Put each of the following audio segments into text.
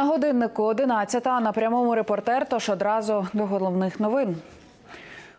На годиннику 11 на прямому репортер. Тож одразу до головних новин.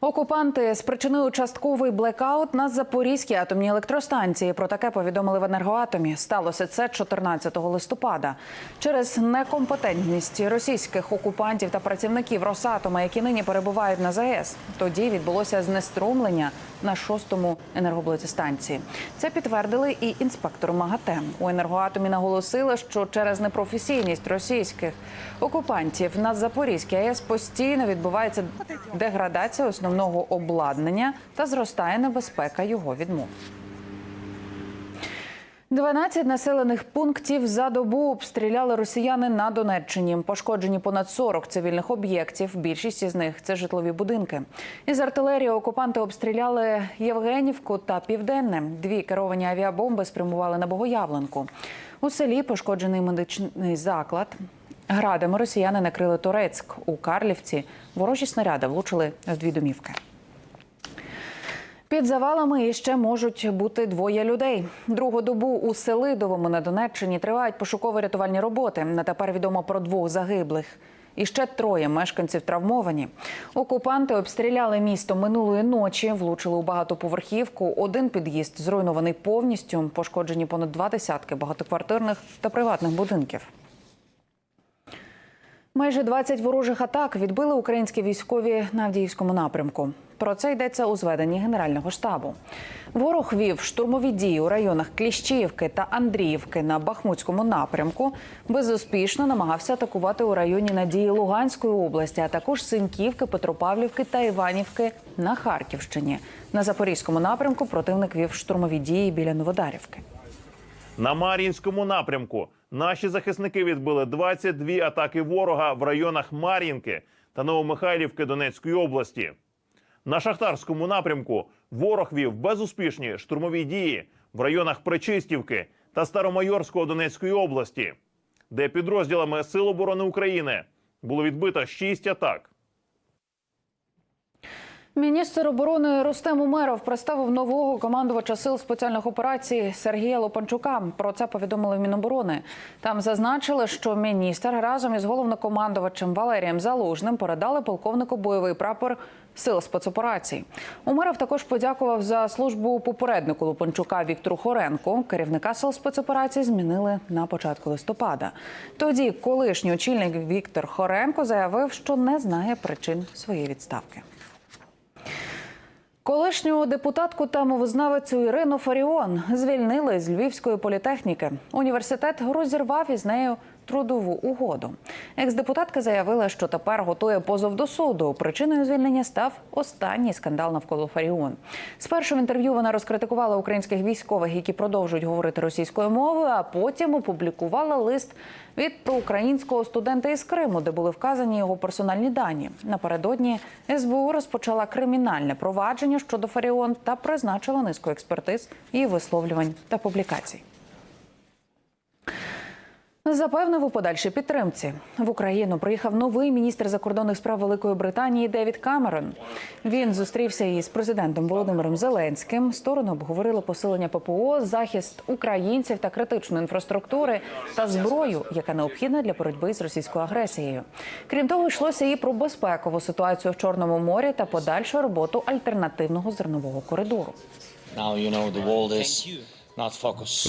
Окупанти спричинили частковий блекаут на Запорізькій атомній електростанції. Про таке повідомили в енергоатомі. Сталося це 14 листопада. Через некомпетентність російських окупантів та працівників Росатома, які нині перебувають на ЗАЕС. Тоді відбулося знеструмлення на шостому енергоблоцестанції. Це підтвердили і інспектор МАГАТЕ. У енергоатомі наголосили, що через непрофесійність російських окупантів на Запорізькій АЕС постійно відбувається деградація основного обладнання та зростає небезпека його відмов. 12 населених пунктів за добу обстріляли росіяни на Донеччині. Пошкоджені понад 40 цивільних об'єктів. Більшість із них це житлові будинки. Із артилерії окупанти обстріляли Євгенівку та Південне. Дві керовані авіабомби спрямували на Богоявленку. У селі пошкоджений медичний заклад. Градами росіяни накрили Турецьк у Карлівці. Ворожі снаряди влучили в дві домівки. Під завалами іще можуть бути двоє людей. Другу добу у Селидовому на Донеччині тривають пошуково-рятувальні роботи. На тепер відомо про двох загиблих. І ще троє мешканців травмовані. Окупанти обстріляли місто минулої ночі, влучили у багатоповерхівку. Один під'їзд зруйнований повністю. Пошкоджені понад два десятки багатоквартирних та приватних будинків. Майже 20 ворожих атак відбили українські військові на Авдіївському напрямку. Про це йдеться у зведенні Генерального штабу. Ворог вів штурмові дії у районах Кліщіївки та Андріївки на Бахмутському напрямку. Безуспішно намагався атакувати у районі Надії Луганської області, а також Синьківки, Петропавлівки та Іванівки на Харківщині. На Запорізькому напрямку противник вів штурмові дії біля Новодарівки. На Мар'їнському напрямку наші захисники відбили 22 атаки ворога в районах Мар'їнки та Новомихайлівки Донецької області. На Шахтарському напрямку ворог вів безуспішні штурмові дії в районах Причистівки та Старомайорського Донецької області, де підрозділами Сил оборони України було відбито 6 атак. Міністр оборони Рустем Умеров представив нового командувача сил спеціальних операцій Сергія Лопанчука. Про це повідомили в Міноборони. Там зазначили, що міністр разом із головнокомандувачем Валерієм Залужним передали полковнику бойовий прапор сил спецоперацій. Умеров також подякував за службу попереднику Лопанчука Віктору Хоренку. Керівника сил спецоперацій змінили на початку листопада. Тоді колишній очільник Віктор Хоренко заявив, що не знає причин своєї відставки. Колишню депутатку та мовознавицю Ірину Фаріон звільнили з Львівської політехніки. Університет розірвав із нею трудову угоду. Екс-депутатка заявила, що тепер готує позов до суду. Причиною звільнення став останній скандал навколо Фаріон. Спершу в інтерв'ю вона розкритикувала українських військових, які продовжують говорити російською мовою, а потім опублікувала лист від проукраїнського студента із Криму, де були вказані його персональні дані. Напередодні СБУ розпочала кримінальне провадження щодо Фаріон та призначила низку експертиз її висловлювань та публікацій. Запевнив у подальшій підтримці в Україну приїхав новий міністр закордонних справ Великої Британії Девід Камерон. Він зустрівся із президентом Володимиром Зеленським. Сторони обговорили посилення ППО, захист українців та критичної інфраструктури та зброю, яка необхідна для боротьби з російською агресією. Крім того, йшлося і про безпекову ситуацію в Чорному морі та подальшу роботу альтернативного зернового коридору.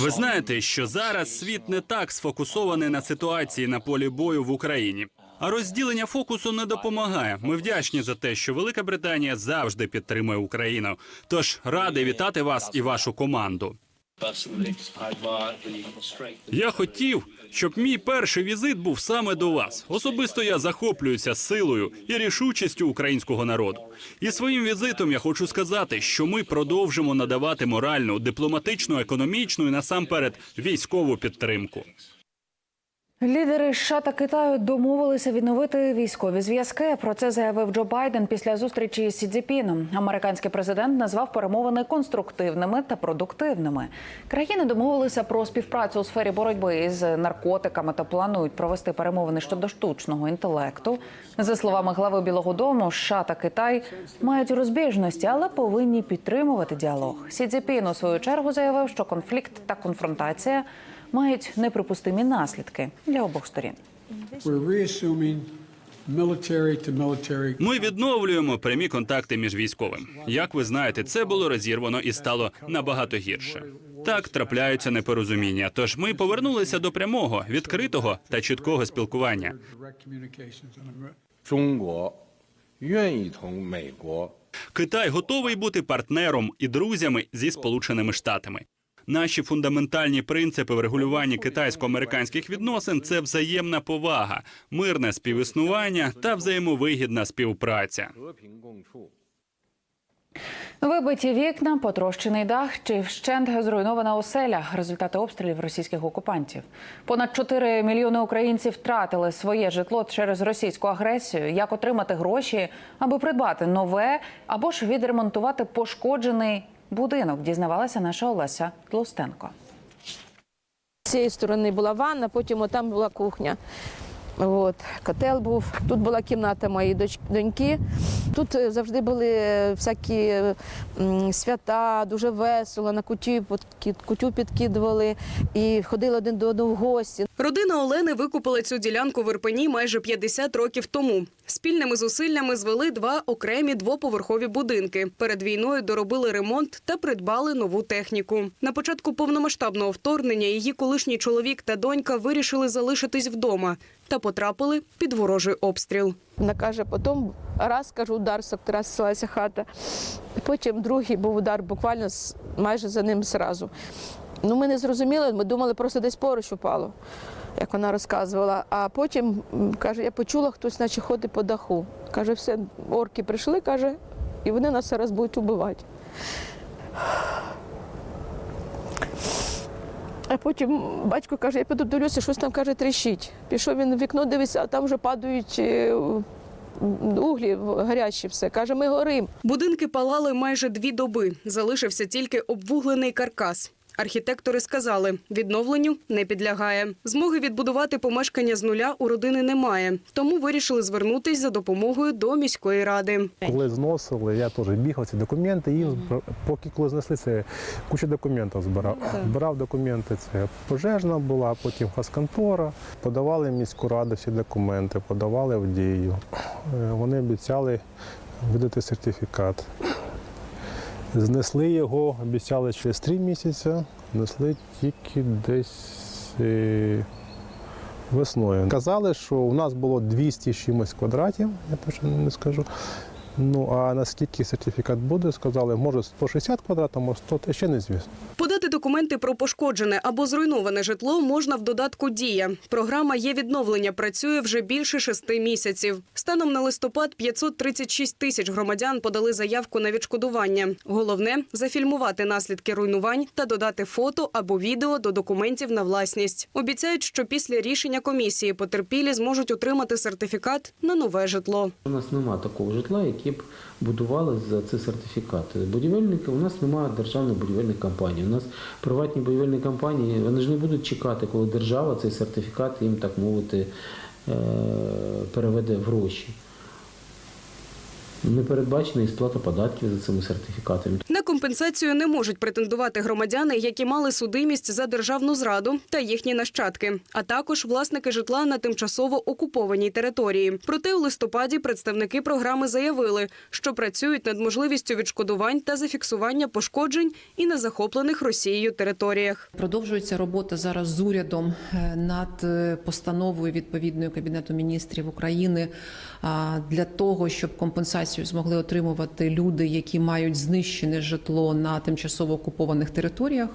Ви знаєте, що зараз світ не так сфокусований на ситуації на полі бою в Україні. А розділення фокусу не допомагає. Ми вдячні за те, що Велика Британія завжди підтримує Україну. Тож радий вітати вас і вашу команду. Я хотів, щоб мій перший візит був саме до вас. Особисто я захоплююся силою і рішучістю українського народу. І своїм візитом я хочу сказати, що ми продовжимо надавати моральну, дипломатичну, економічну і насамперед військову підтримку. Лідери США та Китаю домовилися відновити військові зв'язки. Про це заявив Джо Байден після зустрічі з Сі Цзіпіном. Американський президент назвав перемовини конструктивними та продуктивними. Країни домовилися про співпрацю у сфері боротьби з наркотиками та планують провести перемовини щодо штучного інтелекту. За словами глави Білого Дому, США та Китай мають розбіжності, але повинні підтримувати діалог. Сі у свою чергу заявив, що конфлікт та конфронтація мають неприпустимі наслідки для обох сторін. Ми відновлюємо прямі контакти між військовим. Як ви знаєте, це було розірвано і стало набагато гірше. Так трапляються непорозуміння. Тож ми повернулися до прямого, відкритого та чіткого спілкування. Китай готовий бути партнером і друзями зі сполученими штатами. Наші фундаментальні принципи в регулюванні китайсько-американських відносин це взаємна повага, мирне співіснування та взаємовигідна співпраця. Вибиті вікна, потрощений дах чи вщент зруйнована оселя. Результати обстрілів російських окупантів. Понад 4 мільйони українців втратили своє житло через російську агресію. Як отримати гроші, аби придбати нове або ж відремонтувати пошкоджений будинок? Дізнавалася наша Олеся Тлустенко. З цієї сторони була ванна, потім там була кухня. От, котел був. Тут була кімната моєї доньки. Тут е, завжди були всякі свята, дуже весело, на кутю, кутю підкидували і ходили один до одного в гості. Родина Олени викупила цю ділянку в Ірпені майже 50 років тому. Спільними зусиллями звели два окремі двоповерхові будинки. Перед війною доробили ремонт та придбали нову техніку. На початку повномасштабного вторгнення її колишній чоловік та донька вирішили залишитись вдома та потрапили під ворожий обстріл. Вона каже, потім раз кажу, удар сотрясалася хата. Потім другий був удар буквально майже за ним зразу. Ну, ми не зрозуміли, ми думали, просто десь поруч упало, як вона розказувала. А потім каже, я почула, хтось наче ходить по даху. Каже, все, орки прийшли, каже, і вони нас зараз будуть убивати. А потім батько каже, я піду дивлюся, щось там каже, тріщить. Пішов він в вікно, дивиться, а там вже падають е, углі гарячі все. Каже, ми горим. Будинки палали майже дві доби. Залишився тільки обвуглений каркас. Архітектори сказали, відновленню не підлягає. Змоги відбудувати помешкання з нуля у родини немає, тому вирішили звернутись за допомогою до міської ради. Коли зносили, я теж бігав ці документи, і поки коли знесли, це куча документів збирав. Збирав документи, це пожежна була, потім хасконтора. Подавали в міську раду всі документи, подавали в дію. Е, Вони обіцяли видати сертифікат. Знесли його, обіцяли через три місяці, знесли тільки десь е, весною. Казали, що у нас було 200 чимось квадратів, я точно не скажу. Ну а наскільки сертифікат буде, сказали, може 160 квадратів, може 100, та ще не звісно. Подати документи про пошкоджене або зруйноване житло можна в додатку Дія. Програма є відновлення працює вже більше шести місяців. Станом на листопад 536 тисяч громадян подали заявку на відшкодування. Головне зафільмувати наслідки руйнувань та додати фото або відео до документів на власність. Обіцяють, що після рішення комісії потерпілі зможуть отримати сертифікат на нове житло. У нас немає такого житла, яке б будували за це сертифікати. Будівельники у нас немає державної будівельної компанії. У нас приватні будівельні компанії вони ж не будуть чекати, коли держава цей сертифікат їм так мовити е, переведе в гроші. Не передбачена і сплата податків за цими сертифікатами. На компенсацію не можуть претендувати громадяни, які мали судимість за державну зраду та їхні нащадки, а також власники житла на тимчасово окупованій території. Проте у листопаді представники програми заявили, що працюють над можливістю відшкодувань та зафіксування пошкоджень і на захоплених Росією територіях. Продовжується робота зараз з урядом е, над е, постановою відповідною Кабінету міністрів України для того, щоб компенсацію змогли отримувати люди, які мають знищене житло на тимчасово окупованих територіях.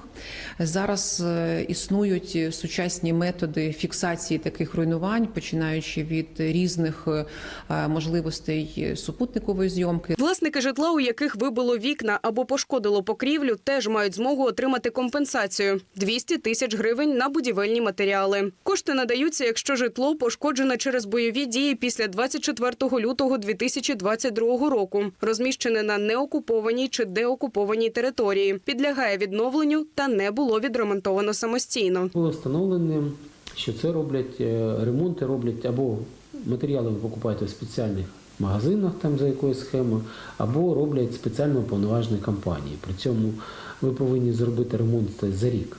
Зараз е, існують сучасні методи фіксації таких руйнувань, починаючи від різних е, можливостей супутникової зйомки. Власники житла, у яких вибило вікна або пошкодило покрівлю, теж мають змогу отримати компенсацію – 200 тисяч гривень на будівельні матеріали. Кошти надаються, якщо житло пошкоджене через бойові дії після 24 лютого 2022 року, розміщене на неокупованій чи деокупованій території, підлягає відновленню та не було відремонтовано самостійно. Було встановлено, що це роблять е, ремонти, роблять або матеріали ви покупаєте в спеціальних магазинах, там за якоюсь схемою, або роблять спеціально уповноважені компанії. При цьому ви повинні зробити ремонт за рік.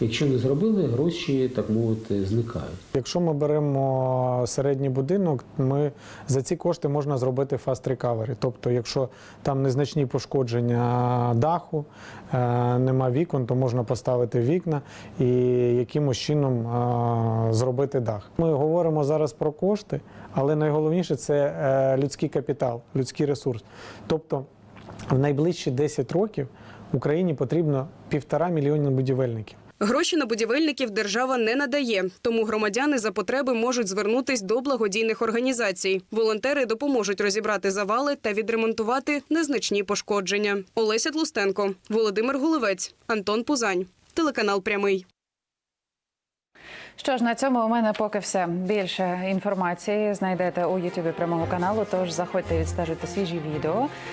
Якщо не зробили, гроші, так мовити, зникають. Якщо ми беремо середній будинок, ми за ці кошти можна зробити fast recovery. Тобто, якщо там незначні пошкодження даху, е, нема вікон, то можна поставити вікна і якимось чином е, зробити дах. Ми говоримо зараз про кошти, але найголовніше це е, людський капітал, людський ресурс. Тобто в найближчі 10 років Україні потрібно півтора мільйона будівельників. Гроші на будівельників держава не надає, тому громадяни за потреби можуть звернутись до благодійних організацій. Волонтери допоможуть розібрати завали та відремонтувати незначні пошкодження. Олеся Тлустенко, Володимир Гулевець, Антон Пузань, телеканал Прямий. Що ж, на цьому у мене поки все. Більше інформації знайдете у Ютубі прямого каналу. Тож заходьте відстежити свіжі відео.